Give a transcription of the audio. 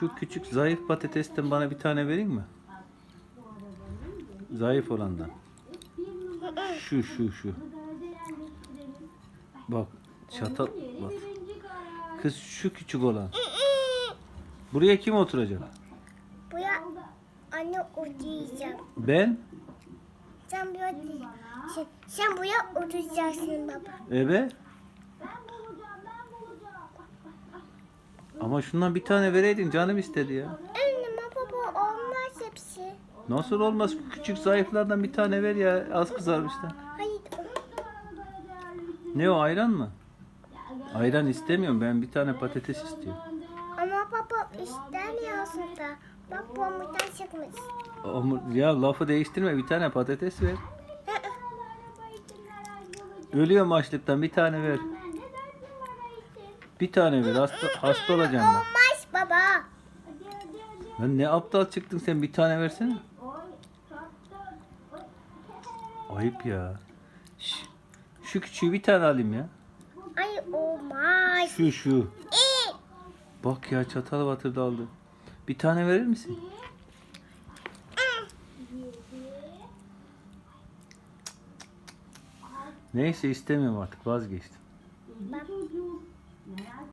Şu küçük zayıf patatesten bana bir tane vereyim mi? Zayıf olandan. Şu şu şu. Bak çatal bak. Kız şu küçük olan. Buraya kim oturacak? Buraya anne oturacak. Ben? Sen buraya sen, sen buraya oturacaksın baba. Ebe? Ama şundan bir tane vereydin canım istedi ya. Anne baba olmaz hepsi. Nasıl olmaz? Küçük zayıflardan bir tane ver ya. Az kızarmışlar. Hayır. Ne o ayran mı? Ayran istemiyorum ben bir tane patates istiyorum. Ama baba istemiyorsun da. Bak bombuktan çıkmış. Ama- Ya lafı değiştirme bir tane patates ver. Ölüyorum açlıktan bir tane ver. Bir tane ver hasta, hasta olacağım ben. Olmaz baba. Lan ne aptal çıktın sen bir tane versene. Ayıp ya. Şş, Şu küçüğü bir tane alayım ya. Ay olmaz. Şu şu. İyi. Bak ya çatal batırdı aldı. Bir tane verir misin? Neyse istemiyorum artık vazgeçtim. Bak. May I